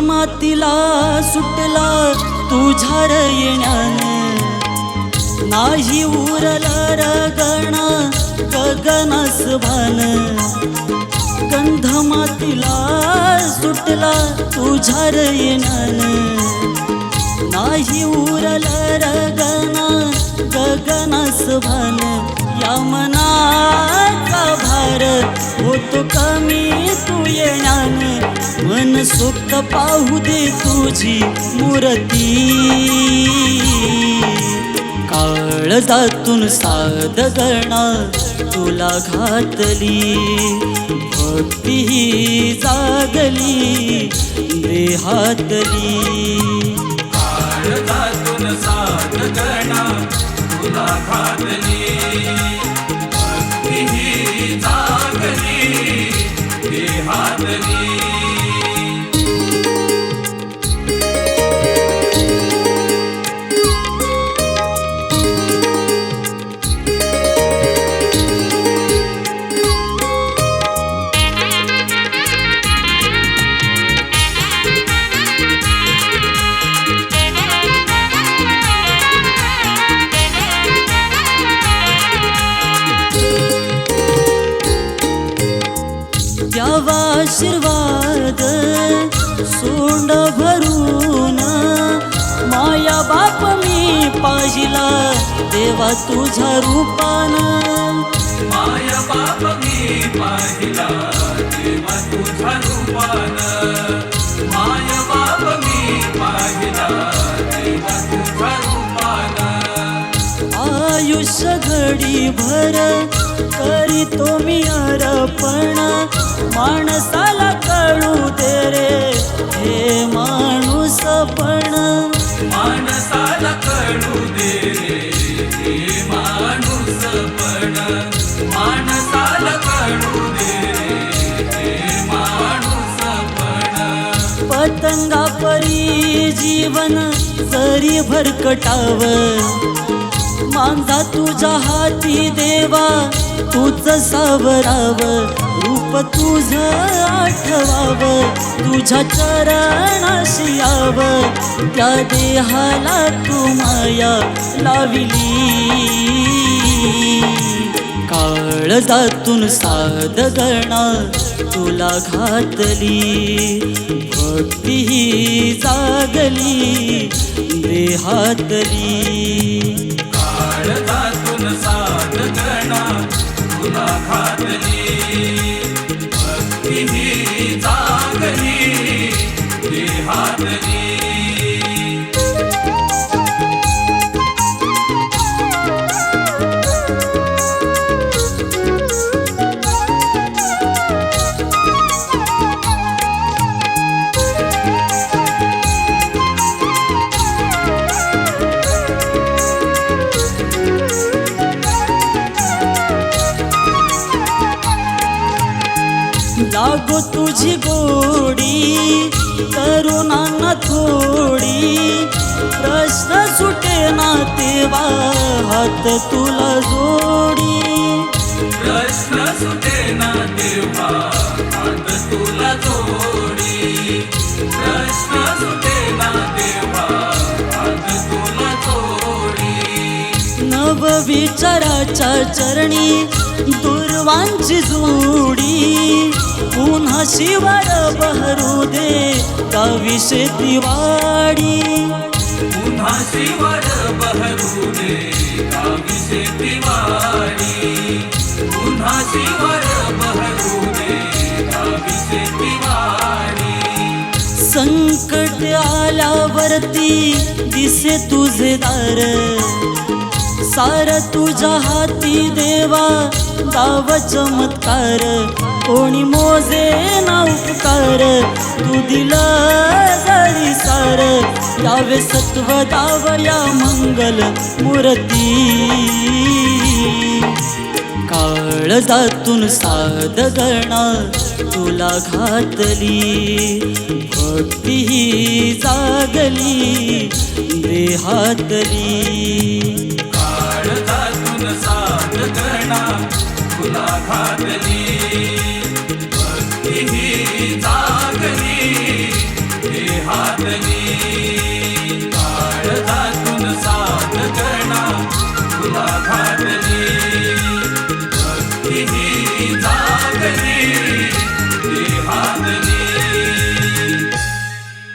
मातीला सुटला तुझ्या येण्यान नाही उरला रगण गगनस भान. गंध मातीला सुटला तुझ्या येण्यान नाही उरला रगण गगनस भान. या मनाचा भार होतो कमी तू येणार मन सुख पाहू दे तुझी मूर्ती. काळजातून साध गणा तुला घातली. भक्ती जागली देहातली. काळजातून साध गणा तुला घातली. भक्ती ही जागली द्यावा आशीर्वाद. सोंड भरून माया बाप मी पाहिला. देवा तुझ्या रूपानं. माय बाप मी पाहिला. देवा तुझ्या रूपान. माय बाप मी पाहिला. देवा तुझ्या रूपान. आयुष्य घडी भर करीतो मी अर्पण माणसाला कळू दे रे हे माणूस पण. माणसाला कळू दे रे हे माणूस पण. माणसाला कळू दे रे माणूस पण. पतंगा परी जीवन जरी भरकटाव मांजा तुझ्या हाती देवा तुझ सावराव रूप तुझ आठवाव तुझ्या चरणाशी याव त्या देहाला तू माया लाविली. काळजातून साध गणा तुला घातली भक्ती जागली देहातली. काळजातून साध गणा तुला घातली लागो तुझी गोडी करुणांना थोडी. प्रश्न सुटे ना तेव्हा हात तुला जोडी. प्रश्न सुटे ना तेव्हा हात तुला जोडी. प्रश्न सुटे ना तेव्हा हात तुला जोडी. नव विचाराच्या चरणी दुर्वांची जोडी. शिवार बहरू दे गाविषे दिवाडी पुन्हा शिवर बहरू दे गाविसे दिवाळी पुन्हा शिवर बहरू दे गाविसे दिवाळी संकट आल्यावरती दिसे तुझे दार. सार तुझ्या हाती देवा दाव चमत्कार. कोणी मोजे ना उपकार तू दिला जरी सार. यावे सत्व दाव या मंगल मूर्ती. काळजातून साध गणा तुला घातली भक्ती ही जागली देहातली. साध गणा तुला घातली.